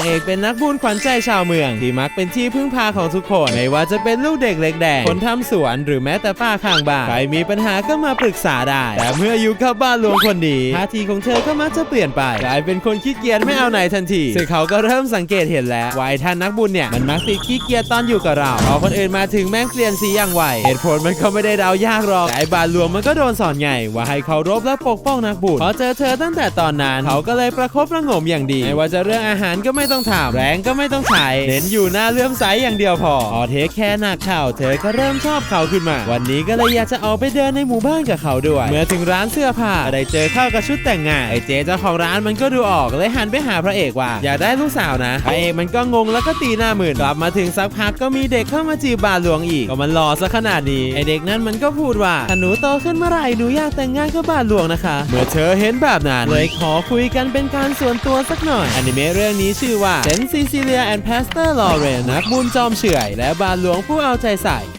างเอกเป็นนักบุญขวัญใจชาวเมือง ที่มักเป็นที่พึ่งพาของทุกคน ไม่ว่าจะเป็นลูกเด็กเล็กแดงคนทำสวนหรือแม้แต่ป้าข้างบ้านใครมีปัญหาก็มาปรึกษาได้ แต่เมื่ออยู่กับบ้านหลวงคนดีท่าทีของเธอก็มักจะเปลี่ยนไปกลายเป็นคนขี้เกียจไม่เอาไหนทันทีซึ่งเขาก็เริ่มสังเกตเห็นแล้วว่าไอ้ท่านนักบุญเนี่ยมันมักติดขี้เกียจตอนอยู่กับเราพอคนอื่นมาถึงแม่งเปลี่ยนสีอย่างไวเหตุผลมันก็ไม่ได้เดายากหรอกแต่ไอ้บาทหลวงมันก็โดนสอนไงว่าให้เคารพและปกป้องนักบุญพอเจอเธอตั้งแต่ตอนนั้นเขาก็เลยประคบประงมอย่างดีไม่ว่าจะเรื่องอาหารก็ไม่ต้องถามแรงก็ไม่ต้องใช้เน้นอยู่หน้าเลื่อมใสอย่างเดียวพอพอเทคแค่หนักข่าวเธอก็เริ่มชอบเขาขึ้นมา วันนี้ก็เลยอยากจะออกไปเดินในหมู่บ้านกับเขาด้วย เมื่อถึงร้านเสื้อผ้าได้เจอเข้ากับชุดแต่งงานไอเจ๊เจ้าของร้านมันก็ดูออกเลยหันไปหาพระเอกว่า อยากได้ลูกสาวนะพระเอกมันก็งงแล้วก็ตีหน้าหมื่นกลับมาถึงสักพักก็มีเด็กเข้ามาจีบบาทหลวงอีกก็มันหล่อซะขนาดนี้ไอเด็กนั้นมันก็พูดว่าถ้าหนูโตขึ้นเมื่อไหร่หนูอยากแต่งงานกับบาทหลวงนะคะ เมื่อเธอเห็นแบบนั้นเลยขอคุยกันเป็นการส่วนตัวสักหน่อยอนิเมะเรื่องนี้ชื่อว่าเซนซิซิเลียแอนด์พาสเตอร์ลอเรนนักบุญจอมเฉื่อย และบาทหลวงผู้เอาใจใส่